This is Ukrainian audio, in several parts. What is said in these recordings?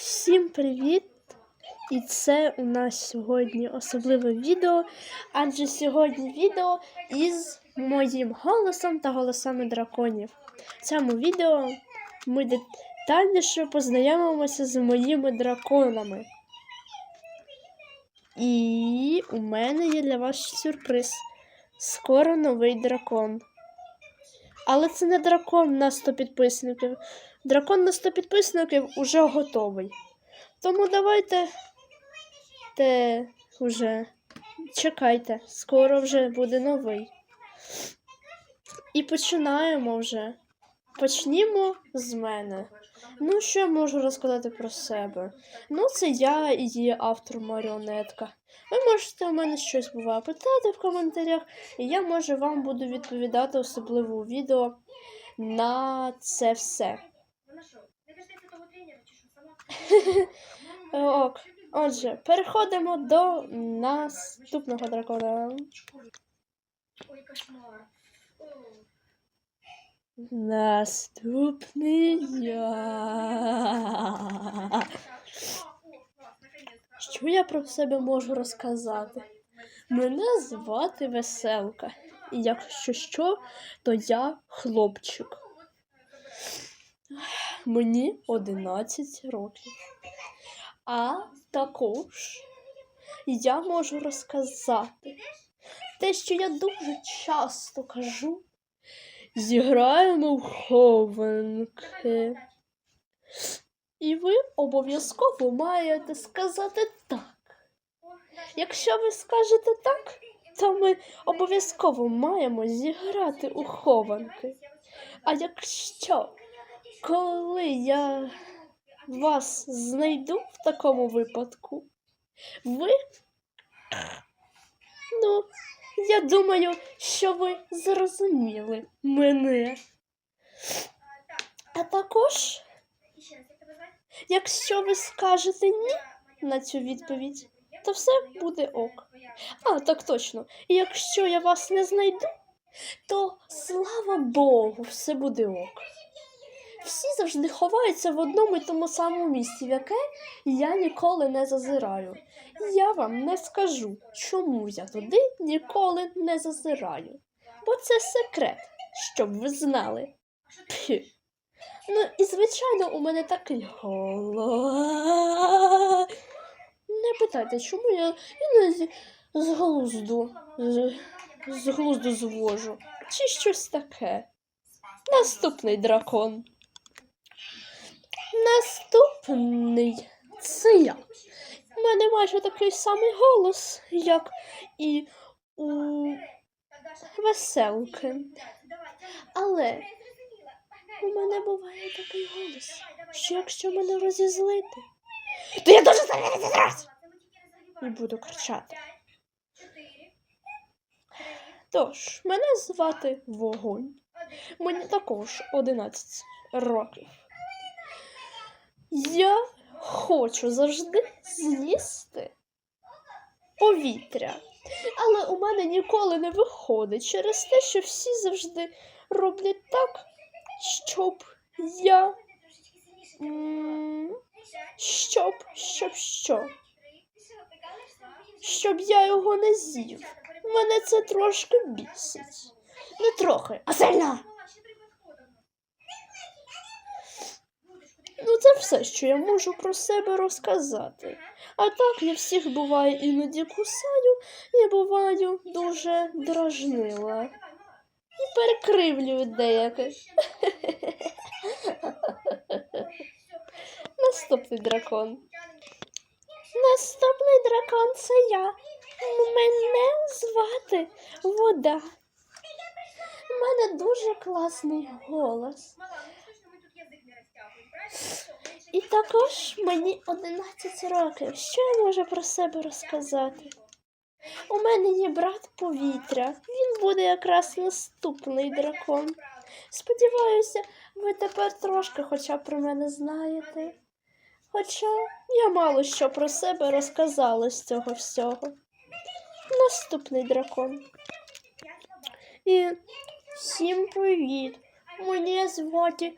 Всім привіт! І це у нас сьогодні особливе відео, адже сьогодні відео із моїм голосом та голосами драконів. В цьому відео ми детальніше познайомимося з моїми драконами. І у мене є для вас сюрприз. Скоро новий дракон. Але це не дракон на 100 підписників. Дракон на 100 підписників уже готовий. Тому давайте те вже чекайте, скоро вже буде новий. І починаємо вже. Почнімо з мене. Ну, що я можу розказати про себе? Ну, це я і є автор маріонетка. Ви можете у мене щось буває питати в коментарях, і я, може, вам буду відповідати особливо у відео на це все. Вона що? Не кажете того тренера чи що сама? Ок. Отже, переходимо до наступного дракона. Наступний я. Що я про себе можу розказати? Мене звати Веселка. І якщо що, то я хлопчик. Мені 11 років. А також я можу розказати те, що я дуже часто кажу. Зіграємо в хованки. І ви обов'язково маєте сказати так. Якщо ви скажете так, то ми обов'язково маємо зіграти у хованки. А якщо коли я вас знайду в такому випадку, ви. Ну, я думаю, що ви зрозуміли мене. А також, якщо ви скажете ні на цю відповідь, то все буде ок. А, так точно. Якщо я вас не знайду, то слава Богу, все буде ок. Всі завжди ховаються в одному і тому самому місці, в яке я ніколи не зазираю. Я вам не скажу, чому я туди ніколи не зазираю. Бо це секрет, щоб ви знали. Пхі. Ну і звичайно, у мене такий голос. Не питайте, чому я іноді з глузду, з, з глузду звожу. Чи щось таке. Наступний дракон. Наступний це я. У мене майже такий самий голос, як і у веселки. Але у мене буває такий голос, що якщо мене розізлити, то я дуже сильно розізлюсь і буду кричати. Тож, мене звати Вогонь. Мені також 11 років. Я хочу завжди з'їсти повітря. Але у мене ніколи не виходить через те, що всі завжди роблять так, щоб я. Щоб, щоб що? Щоб я його не з'їв. Мене це трошки бісить. Не трохи, а сильно. Ну, це все, що я можу про себе розказати. А так я всіх буває іноді кусаю і буваю дуже дражнила. І перекривлюю деяких. Наступний дракон. Наступний дракон це я. Мене звати Вода. У мене дуже класний голос. І також мені 11 років. Що я можу про себе розказати? У мене є брат повітря. Він буде якраз наступний дракон. Сподіваюся, ви тепер трошки хоча б про мене знаєте. Хоча я мало що про себе розказала з цього всього. Наступний дракон. І всім привіт! Мене звати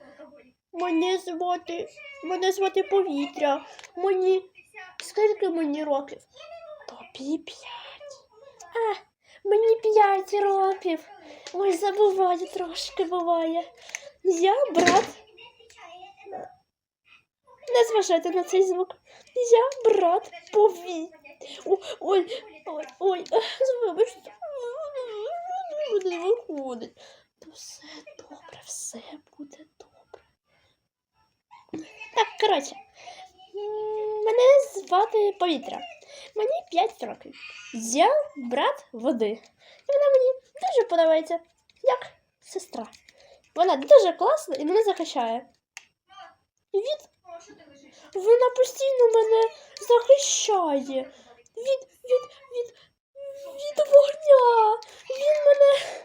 Мене звати. Мене звати повітря. Мені. Скільки мені років? Тобі п'ять. А, мені п'ять років. Ой, забуваю трошки буває. Я брат. Не зважайте на цей звук. Я брат пові. О, ой, ой, ой, вибачте. Не виходить. Все добре, все. Так, коротше. Мене звати Повітря. Мені 5 років. Я брат води. І вона мені дуже подобається, як сестра. Вона дуже класна і мене захищає. Від вона постійно мене захищає. Від, від, від, від вогня. Він мене.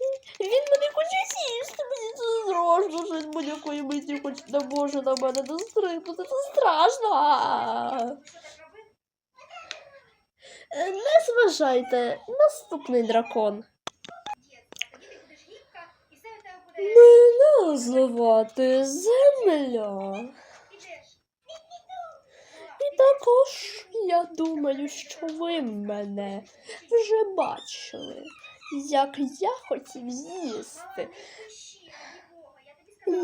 Він, він мене хоче сісти. Мені це страшно, щось будь-якої миті хоче не може на мене дострибнути. Це страшно. Що? Е, Не зважайте. Наступний дракон. Мене звати Земля. І також я думаю, що ви мене вже бачили, як я хотів з'їсти.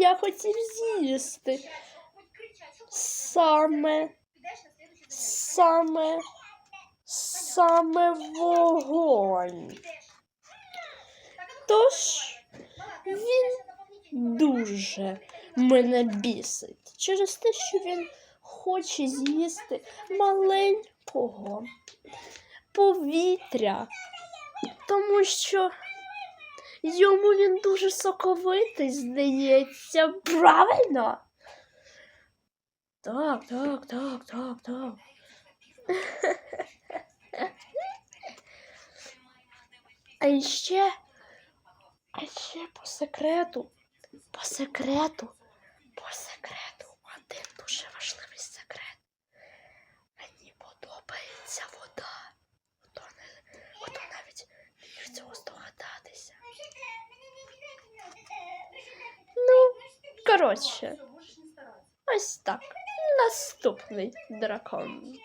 Я хотів з'їсти саме, саме, саме вогонь. Тож він дуже мене бісить через те, що він хоче з'їсти маленького повітря, тому що йому він дуже соковитий, здається, правильно? Так, так, так, так, так. А ще, а ще по секрету, по секрету, по секрету, один дуже важливий секрет. Мені подобається вода. Хто, не, хто навіть міг цього здогадатися. Ну, коротше, ось так. Наступний дракон.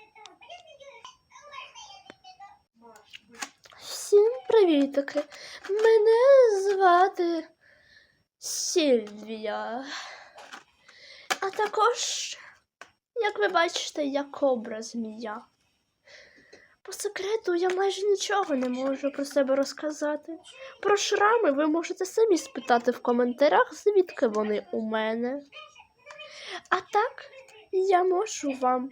Всім привітики. Мене звати Сільвія. А також, як ви бачите, я кобра змія. Секрету я майже нічого не можу про себе розказати. Про шрами ви можете самі спитати в коментарях, звідки вони у мене. А так, я можу вам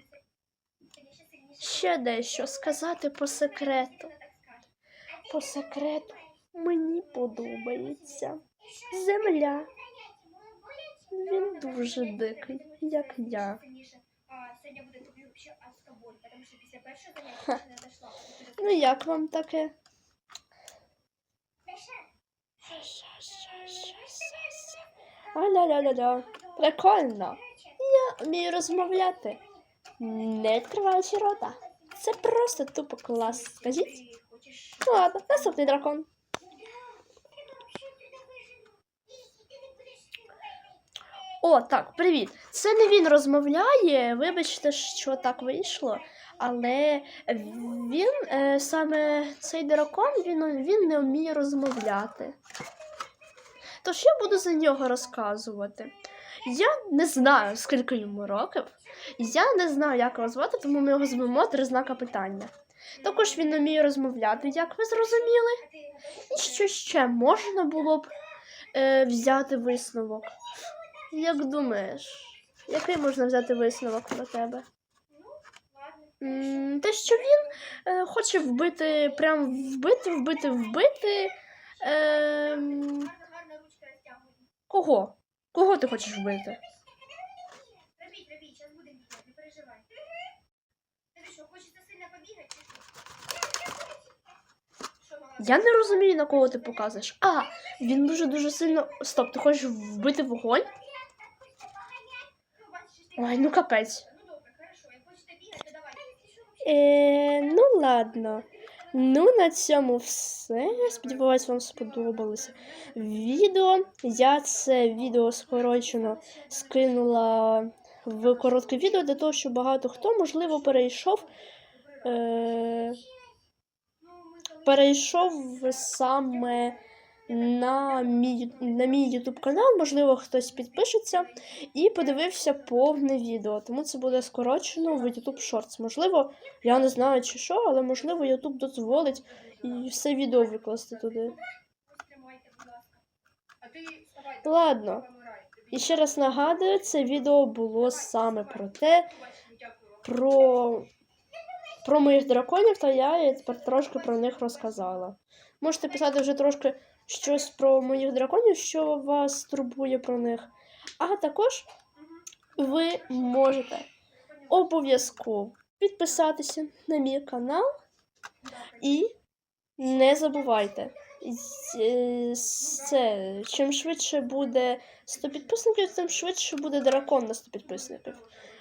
ще дещо сказати по секрету. По секрету мені подобається земля. Він дуже дикий, як я. Буде тобі взагалі що після першого заняття не дошла. Ну як вам таке? Аля-ля-ля-ля. Прикольно. Я вмію розмовляти. Не відкриваючи рота. Це просто тупо клас. Скажіть? Ну ладно, наступний дракон. О, так, привіт. Це не він розмовляє. Вибачте, що так вийшло. Але він е, саме цей дракон він, він не вміє розмовляти. Тож я буду за нього розказувати. Я не знаю, скільки йому років. Я не знаю, як його звати, тому ми його звемо три знака питання. Також він не вміє розмовляти, як ви зрозуміли. І що ще можна було б е, взяти висновок? Як думаєш, який можна взяти висновок про тебе? М, Те, що він е, хоче вбити, прям вбити, вбити, вбити. Ем, кого? Кого ти хочеш вбити? Робіть, робіть, зараз будемо бігати, не переживай. Я не розумію, на кого ти показуєш. А, він дуже-дуже сильно. Стоп, ти хочеш вбити вогонь? Ну. Ой, ну капець. Ну, добре, хорошо, як хочете бігати, то. Е, ну ладно. Ну, на цьому все. Сподіваюсь, вам сподобалося відео. Я це відео скорочено скинула в коротке відео для того, щоб багато хто, можливо, перейшов. Е- перейшов саме на мій, на мій YouTube канал, можливо, хтось підпишеться і подивився повне відео. Тому це буде скорочено в YouTube Shorts. Можливо, я не знаю чи що, але можливо YouTube дозволить і все відео викласти туди. Ладно. І ще раз нагадую, це відео було саме про те, про, про моїх драконів, та я тепер трошки про них розказала. Можете писати вже трошки щось про моїх драконів, що вас турбує про них. А також ви можете обов'язково підписатися на мій канал і не забувайте. Це чим швидше буде 100 підписників, тим швидше буде дракон на 100 підписників.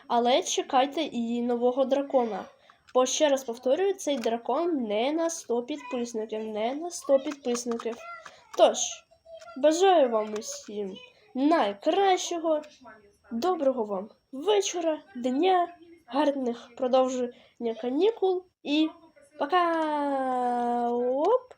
Але чекайте і нового дракона. Бо ще раз повторюю, цей дракон не на 100 підписників, не на 100 підписників. Тож, бажаю вам усім найкращого, доброго вам вечора, дня, гарних продовження канікул і пока! Оп!